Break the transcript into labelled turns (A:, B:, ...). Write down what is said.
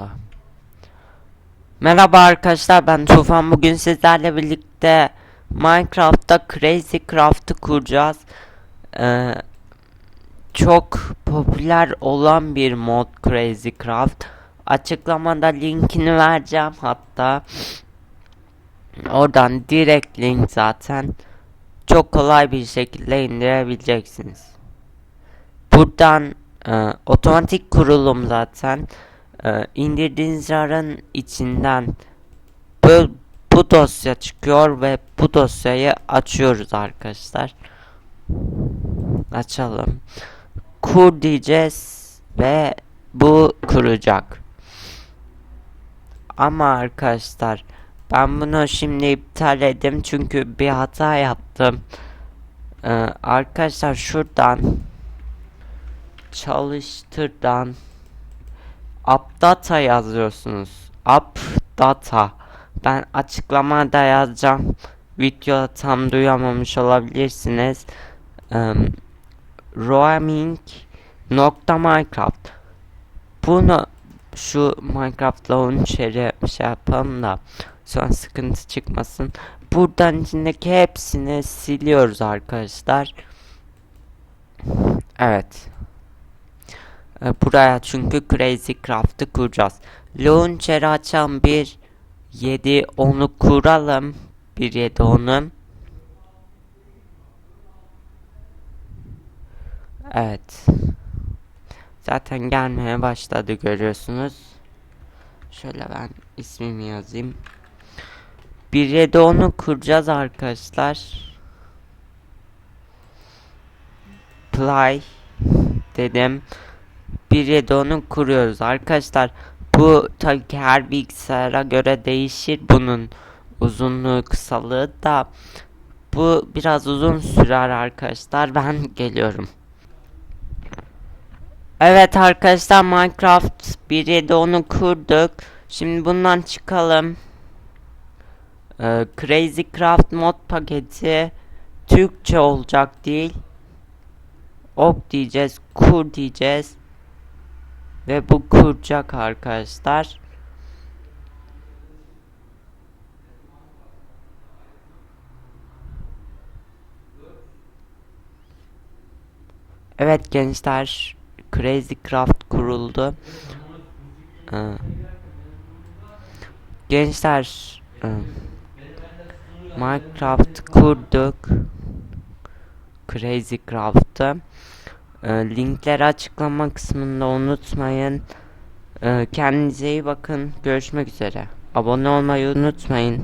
A: inşallah. Merhaba arkadaşlar ben Tufan bugün sizlerle birlikte Minecraft'ta Crazy Craft'ı kuracağız. Ee, çok popüler olan bir mod Crazy Craft. Açıklamada linkini vereceğim hatta. Oradan direkt link zaten. Çok kolay bir şekilde indirebileceksiniz. Buradan e, otomatik kurulum zaten. E, içinden bu, bu dosya çıkıyor ve bu dosyayı açıyoruz arkadaşlar. Açalım. Kur diyeceğiz ve bu kuracak. Ama arkadaşlar ben bunu şimdi iptal edeyim çünkü bir hata yaptım. Ee, arkadaşlar şuradan çalıştırdan updata yazıyorsunuz. Updata. Ben açıklamada yazacağım. Videoda tam duyamamış olabilirsiniz. Um, roaming nokta Minecraft. Bunu şu Minecraft launcher'ı şey yapalım da sonra sıkıntı çıkmasın. Buradan içindeki hepsini siliyoruz arkadaşlar. Evet. E, Buraya çünkü Crazy Craft'ı kuracağız. Launcher'ı açalım. 1 7 10'u kuralım. 1 7 10'u. Evet. Zaten gelmeye başladı görüyorsunuz. Şöyle ben ismimi yazayım. 1 7 10'u kuracağız arkadaşlar. Play dedim. 1.7 onu kuruyoruz arkadaşlar. Bu tabii ki her bilgisayara göre değişir bunun uzunluğu kısalığı da bu biraz uzun sürer arkadaşlar. Ben geliyorum. Evet arkadaşlar Minecraft 1.7 onu kurduk. Şimdi bundan çıkalım. Ee, Crazy Craft mod paketi Türkçe olacak değil. Ok diyeceğiz, kur diyeceğiz. Ve bu kuracak arkadaşlar. Evet gençler Crazy Craft kuruldu. Ee, gençler e, Minecraft kurduk. Crazy Craft'ı. E, linkleri açıklama kısmında unutmayın. E, kendinize iyi bakın. Görüşmek üzere. Abone olmayı unutmayın.